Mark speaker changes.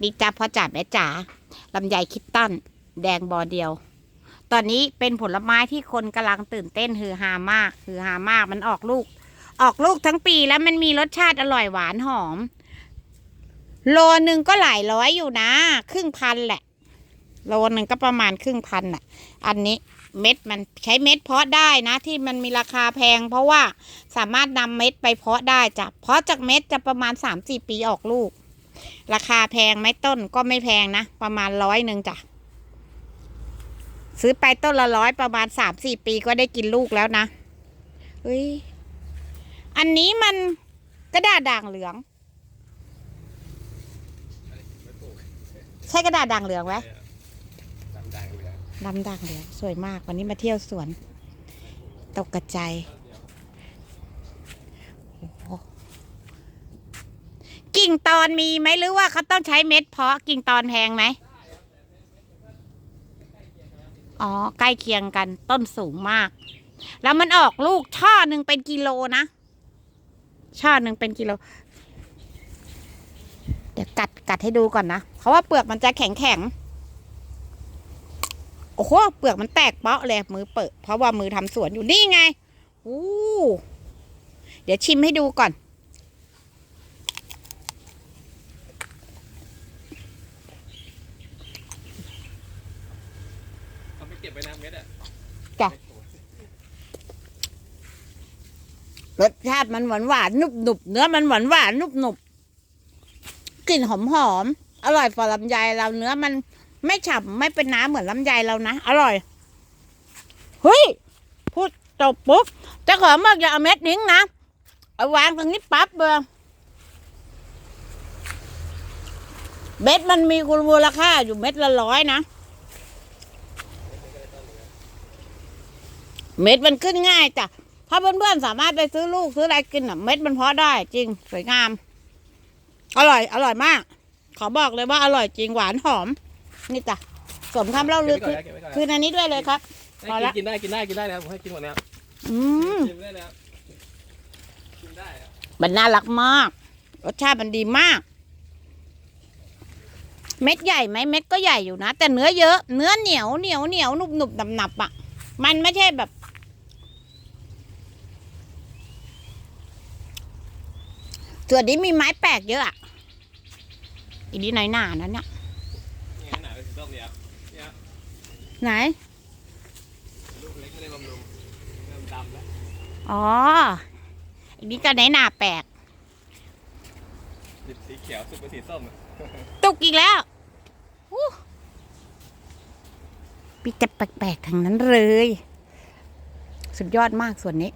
Speaker 1: นี่จ้าพ่อจ๋าแม่จ๋าลำไยคิดตันแดงบอเดียว ตอนนี้เป็นผลไม้ที่คนกำลังตื่นเต้นฮือฮามากฮือฮามากมันออกลูก ออกลูกทั้งปีแล้วมันมีรสชาติอร่อยหวานหอม โลนึงก็หลายร้อยอยู่นะ ครึ่งพันแหละ โลนึงก็ประมาณครึ่งพันอะ อันนี้เม็ดมันใช้เม็ดเพาะได้นะที่มันมีราคาแพง เพราะว่าสามารถนำเม็ดไปเพาะได้จ้ะเพาะจากเม็ดจะประมาณสามสี่ปีออกลูก ราคาแพงไหมต้นก็ไม่แพงนะ ประมาณร้อยหนึ่งจ้ะ ซื้อไปต้นละร้อยประมาณสามสี่ปีก็ได้กินลูกแล้วนะเฮ้ย อันนี้มันกระดาษด่างเหลือง ใช่กระดาษด่างเหลืองไหม
Speaker 2: ดำดังเลย
Speaker 1: ดำด่างเหลือง สวยมากวันนี้มาเที่ยวสวน ตกกระจายโอ้โห กิ่งตอนมีไหมหรือว่าเขาต้องใช้เม็ดเพาะกิ่งตอนแพงไหมอ๋อใกล้เคียงกันต้นสูงมาก แล้วมันออกลูกช่อหนึ่งเป็นกิโลนะ ช่อหนึ่งเป็นกิโล เดี๋ยวกัดกัดให้ดูก่อนนะเพราะว่าเปลือกมันจะแข็งแข็งโอ้โหเปลือกมันแตกเปาะเลยมือเปิดเพราะว่ามือทำสวนอยู่นี่ไงอู้เดี๋ยวชิมให้ดูก่อน
Speaker 2: เขาไม่เก็บไว้น้ำเม็ดอะ
Speaker 1: จ้ะรสชาติมันหวานหวานนุบหนุบเนื้อมันหวานหวานนุบหนุบกลิ่นหอมหอมอร่อยฝ่าลำไยเราเนื้อมันไม่ฉ่ำไม่เป็นน้ำเหมือนลำไยเรานะ อร่อยเฮ้ยพูดจบปุ๊บจ้าของบอกอย่าเอาเม็ดนิ้งนะเอาวางตรงนี้ปั๊บเบอร์เม็ดมันมีคุณมูลค่าอยู่เม็ดละร้อยนะ เม็ดมันขึ้นง่ายจ้ะถ้าเพื่อนๆสามารถไปซื้อลูกซื้ออะไรกินอะ เม็ดมันเพาะได้จริงสวยงาม อร่อย อร่อยมาก ขอบอกเลยว่าอร่อยจริงหวานหอม นี่จ้ะสมคำเล่า
Speaker 2: เก็
Speaker 1: ลื
Speaker 2: บ
Speaker 1: อ
Speaker 2: ไว้ก่อน
Speaker 1: คือ
Speaker 2: นะเก็บไว้ก่อน
Speaker 1: คืนอันนี้ด้วยเลยครับพอละ
Speaker 2: กินได้กินได้กินได้แล้วผมให้กินหมดแล้ว
Speaker 1: อืม
Speaker 2: กินได้แล้วกินได้แล้ว
Speaker 1: มันน่ารักมาก รสชาติมันดีมาก เม็ดใหญ่ไหมเม็ดก็ใหญ่อยู่นะแต่เนื้อเยอะ เนื้อเหนียวเหนียวเหนียวหนุบหนุบหนับหนับอะ มันไม่ใช่แบบ ส่วนนี้มีไม้แปลกเยอะอะอีนี้น้อยหนานะเนี่ย
Speaker 2: นี่ขนาดเป็นสีส้มเนี่ยครับเนี่ยครับ
Speaker 1: ไหน
Speaker 2: ลูกเล็กไม่ได้บำรุงเริ่มดำแล้ว
Speaker 1: อ๋อ อีนี้ก็น้อยหนาแปลก
Speaker 2: สีเขียวสุดเป็นสีส้มอะ
Speaker 1: ตุกอีกแล้วอู้ ปีแต่แปลกๆทั้งนั้นเลย สุดยอดมากส่วนนี้